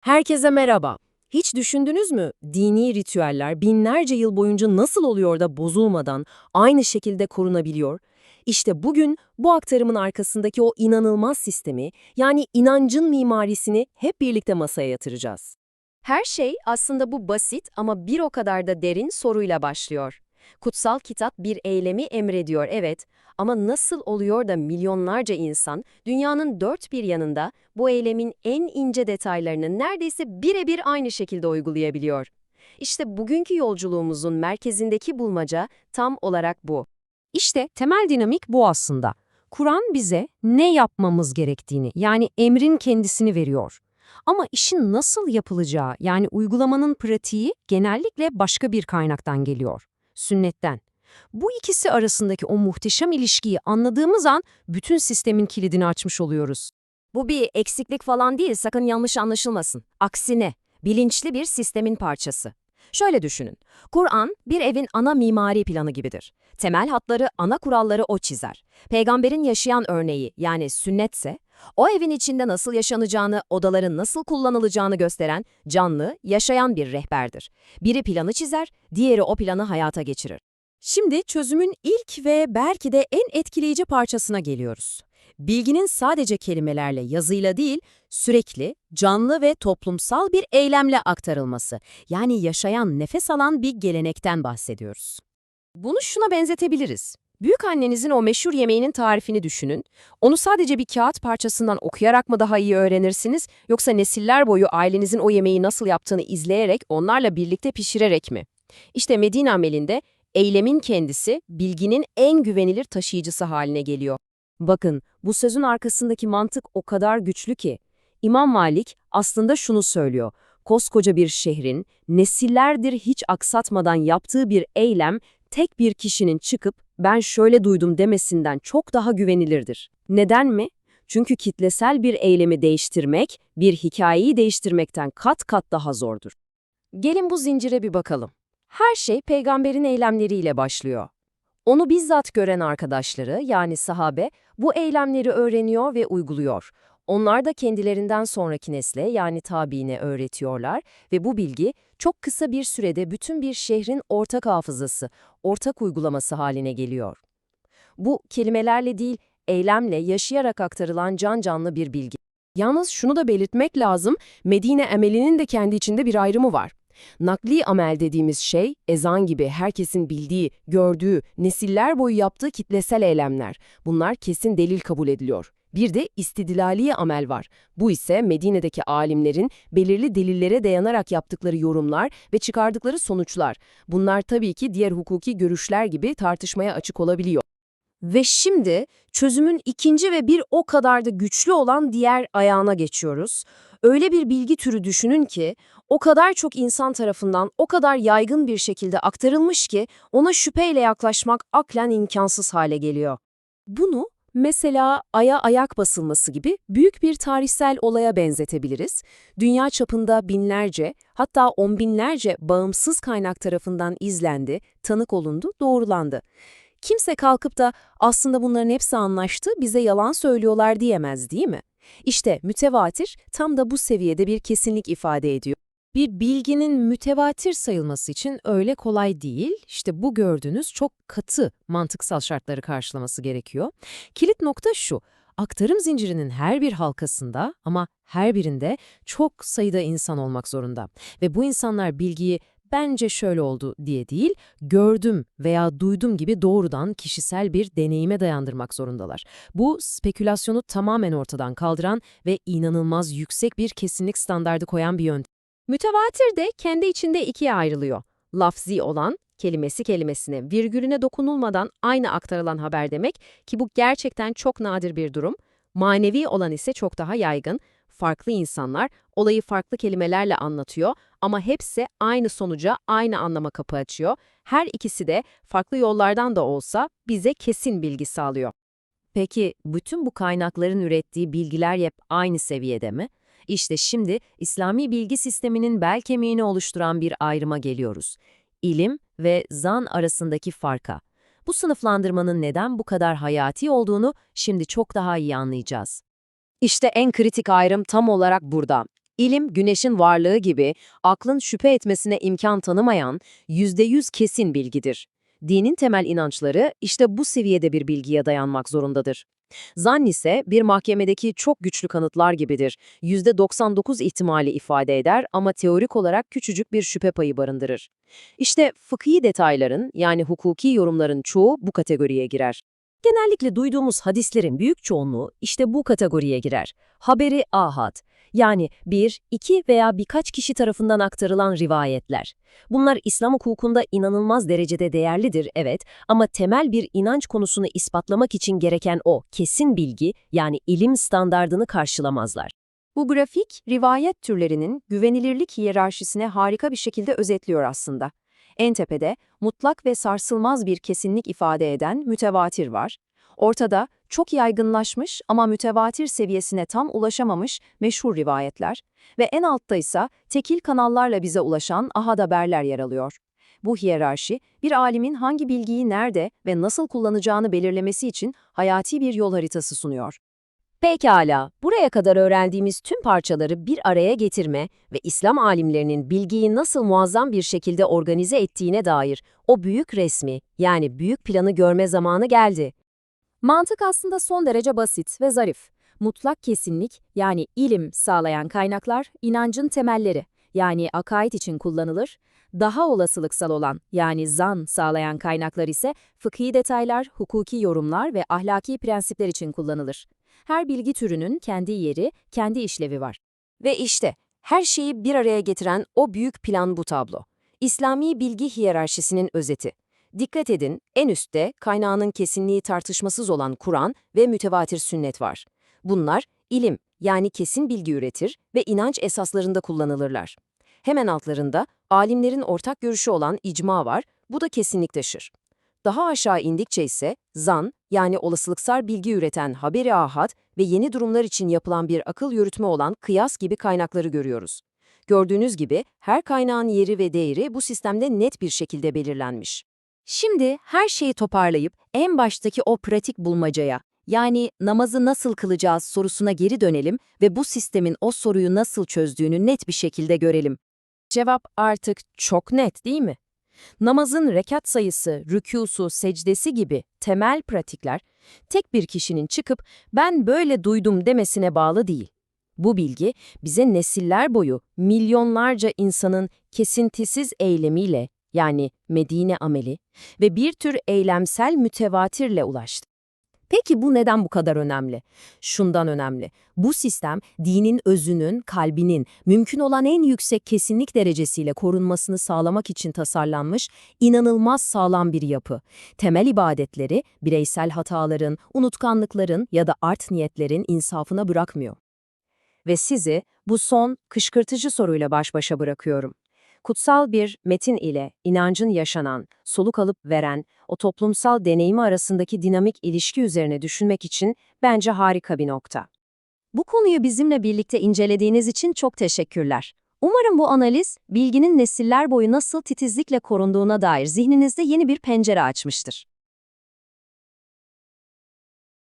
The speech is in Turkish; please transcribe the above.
Herkese merhaba. Hiç düşündünüz mü dini ritüeller binlerce yıl boyunca nasıl oluyor da bozulmadan aynı şekilde korunabiliyor? İşte bugün bu aktarımın arkasındaki o inanılmaz sistemi yani inancın mimarisini hep birlikte masaya yatıracağız. Her şey aslında bu basit ama bir o kadar da derin soruyla başlıyor. Kutsal kitap bir eylemi emrediyor evet ama nasıl oluyor da milyonlarca insan dünyanın dört bir yanında bu eylemin en ince detaylarını neredeyse birebir aynı şekilde uygulayabiliyor? İşte bugünkü yolculuğumuzun merkezindeki bulmaca tam olarak bu. İşte temel dinamik bu aslında. Kur'an bize ne yapmamız gerektiğini yani emrin kendisini veriyor. Ama işin nasıl yapılacağı yani uygulamanın pratiği genellikle başka bir kaynaktan geliyor. Sünnetten. Bu ikisi arasındaki o muhteşem ilişkiyi anladığımız an bütün sistemin kilidini açmış oluyoruz. Bu bir eksiklik falan değil, sakın yanlış anlaşılmasın. Aksine, bilinçli bir sistemin parçası. Şöyle düşünün, Kur'an bir evin ana mimari planı gibidir. Temel hatları, ana kuralları o çizer. Peygamberin yaşayan örneği yani sünnetse, o evin içinde nasıl yaşanacağını, odaların nasıl kullanılacağını gösteren canlı, yaşayan bir rehberdir. Biri planı çizer, diğeri o planı hayata geçirir. Şimdi çözümün ilk ve belki de en etkileyici parçasına geliyoruz. Bilginin sadece kelimelerle, yazıyla değil, sürekli, canlı ve toplumsal bir eylemle aktarılması. Yani yaşayan, nefes alan bir gelenekten bahsediyoruz. Bunu şuna benzetebiliriz. Büyük annenizin o meşhur yemeğinin tarifini düşünün. Onu sadece bir kağıt parçasından okuyarak mı daha iyi öğrenirsiniz, yoksa nesiller boyu ailenizin o yemeği nasıl yaptığını izleyerek, onlarla birlikte pişirerek mi? İşte Medine amelinde eylemin kendisi bilginin en güvenilir taşıyıcısı haline geliyor. Bakın, bu sözün arkasındaki mantık o kadar güçlü ki. İmam Malik aslında şunu söylüyor. Koskoca bir şehrin nesillerdir hiç aksatmadan yaptığı bir eylem tek bir kişinin çıkıp ben şöyle duydum demesinden çok daha güvenilirdir. Neden mi? Çünkü kitlesel bir eylemi değiştirmek, bir hikayeyi değiştirmekten kat kat daha zordur. Gelin bu zincire bir bakalım. Her şey peygamberin eylemleriyle başlıyor. Onu bizzat gören arkadaşları yani sahabe bu eylemleri öğreniyor ve uyguluyor. Onlar da kendilerinden sonraki nesle yani tabiine öğretiyorlar ve bu bilgi çok kısa bir sürede bütün bir şehrin ortak hafızası, ortak uygulaması haline geliyor. Bu kelimelerle değil, eylemle, yaşayarak aktarılan can canlı bir bilgi. Yalnız şunu da belirtmek lazım, Medine emelinin de kendi içinde bir ayrımı var. Nakli amel dediğimiz şey, ezan gibi herkesin bildiği, gördüğü, nesiller boyu yaptığı kitlesel eylemler. Bunlar kesin delil kabul ediliyor. Bir de istidlali amel var. Bu ise Medine'deki alimlerin belirli delillere dayanarak yaptıkları yorumlar ve çıkardıkları sonuçlar. Bunlar tabii ki diğer hukuki görüşler gibi tartışmaya açık olabiliyor. Ve şimdi çözümün ikinci ve bir o kadar da güçlü olan diğer ayağına geçiyoruz. Öyle bir bilgi türü düşünün ki o kadar çok insan tarafından o kadar yaygın bir şekilde aktarılmış ki ona şüpheyle yaklaşmak aklen imkansız hale geliyor. Bunu mesela aya ayak basılması gibi büyük bir tarihsel olaya benzetebiliriz. Dünya çapında binlerce hatta on binlerce bağımsız kaynak tarafından izlendi, tanık olundu, doğrulandı. Kimse kalkıp da aslında bunların hepsi anlaştı, bize yalan söylüyorlar diyemez değil mi? İşte mütevatir tam da bu seviyede bir kesinlik ifade ediyor. Bir bilginin mütevatir sayılması için öyle kolay değil. İşte bu gördüğünüz çok katı mantıksal şartları karşılaması gerekiyor. Kilit nokta şu. Aktarım zincirinin her bir halkasında ama her birinde çok sayıda insan olmak zorunda. Ve bu insanlar bilgiyi bence şöyle oldu diye değil, gördüm veya duydum gibi doğrudan kişisel bir deneyime dayandırmak zorundalar. Bu spekülasyonu tamamen ortadan kaldıran ve inanılmaz yüksek bir kesinlik standardı koyan bir yöntem. Mütevatir de kendi içinde ikiye ayrılıyor. Lafzi olan, kelimesi kelimesine, virgülüne dokunulmadan aynı aktarılan haber demek ki bu gerçekten çok nadir bir durum. Manevi olan ise çok daha yaygın. Farklı insanlar olayı farklı kelimelerle anlatıyor ama hepsi aynı sonuca, aynı anlama kapı açıyor. Her ikisi de farklı yollardan da olsa bize kesin bilgi sağlıyor. Peki bütün bu kaynakların ürettiği bilgiler hep aynı seviyede mi? İşte şimdi İslami bilgi sisteminin bel kemiğini oluşturan bir ayrıma geliyoruz. İlim ve zan arasındaki farka. Bu sınıflandırmanın neden bu kadar hayati olduğunu şimdi çok daha iyi anlayacağız. İşte en kritik ayrım tam olarak burada. İlim, güneşin varlığı gibi aklın şüphe etmesine imkan tanımayan %100 kesin bilgidir. Dinin temel inançları işte bu seviyede bir bilgiye dayanmak zorundadır. Zann ise bir mahkemedeki çok güçlü kanıtlar gibidir. %99 ihtimali ifade eder ama teorik olarak küçücük bir şüphe payı barındırır. İşte fıkhi detayların yani hukuki yorumların çoğu bu kategoriye girer. Genellikle duyduğumuz hadislerin büyük çoğunluğu işte bu kategoriye girer. Haberi ahad, yani bir, iki veya birkaç kişi tarafından aktarılan rivayetler. Bunlar İslam hukukunda inanılmaz derecede değerlidir, evet, ama temel bir inanç konusunu ispatlamak için gereken o kesin bilgi, yani ilim standardını karşılamazlar. Bu grafik, rivayet türlerinin güvenilirlik hiyerarşisine harika bir şekilde özetliyor aslında. En tepede, mutlak ve sarsılmaz bir kesinlik ifade eden mütevatir var. Ortada, çok yaygınlaşmış ama mütevatir seviyesine tam ulaşamamış meşhur rivayetler ve en altta ise tekil kanallarla bize ulaşan ahad haberler yer alıyor. Bu hiyerarşi, bir alimin hangi bilgiyi nerede ve nasıl kullanacağını belirlemesi için hayati bir yol haritası sunuyor. Pekala, buraya kadar öğrendiğimiz tüm parçaları bir araya getirme ve İslam alimlerinin bilgiyi nasıl muazzam bir şekilde organize ettiğine dair o büyük resmi, yani büyük planı görme zamanı geldi. Mantık aslında son derece basit ve zarif. Mutlak kesinlik, yani ilim sağlayan kaynaklar, inancın temelleri, yani akaid için kullanılır. Daha olasılıksal olan, yani zan sağlayan kaynaklar ise fıkhi detaylar, hukuki yorumlar ve ahlaki prensipler için kullanılır. Her bilgi türünün kendi yeri, kendi işlevi var. Ve işte her şeyi bir araya getiren o büyük plan bu tablo. İslami bilgi hiyerarşisinin özeti. Dikkat edin, en üstte kaynağının kesinliği tartışmasız olan Kur'an ve mütevatir sünnet var. Bunlar ilim, yani kesin bilgi üretir ve inanç esaslarında kullanılırlar. Hemen altlarında alimlerin ortak görüşü olan icma var, bu da kesinlik taşır. Daha aşağı indikçe ise zan, yani olasılıksal bilgi üreten haberi ahad ve yeni durumlar için yapılan bir akıl yürütme olan kıyas gibi kaynakları görüyoruz. Gördüğünüz gibi her kaynağın yeri ve değeri bu sistemde net bir şekilde belirlenmiş. Şimdi her şeyi toparlayıp en baştaki o pratik bulmacaya, yani namazı nasıl kılacağız sorusuna geri dönelim ve bu sistemin o soruyu nasıl çözdüğünü net bir şekilde görelim. Cevap artık çok net değil mi? Namazın rekat sayısı, rükûsu, secdesi gibi temel pratikler tek bir kişinin çıkıp ben böyle duydum demesine bağlı değil. Bu bilgi bize nesiller boyu milyonlarca insanın kesintisiz eylemiyle yani Medine ameli ve bir tür eylemsel mütevatirle ulaştı. Peki bu neden bu kadar önemli? Şundan önemli. Bu sistem dinin özünün, kalbinin mümkün olan en yüksek kesinlik derecesiyle korunmasını sağlamak için tasarlanmış inanılmaz sağlam bir yapı. Temel ibadetleri bireysel hataların, unutkanlıkların ya da art niyetlerin insafına bırakmıyor. Ve sizi bu son kışkırtıcı soruyla baş başa bırakıyorum. Kutsal bir metin ile inancın yaşanan, soluk alıp veren, o toplumsal deneyimi arasındaki dinamik ilişki üzerine düşünmek için bence harika bir nokta. Bu konuyu bizimle birlikte incelediğiniz için çok teşekkürler. Umarım bu analiz, bilginin nesiller boyu nasıl titizlikle korunduğuna dair zihninizde yeni bir pencere açmıştır.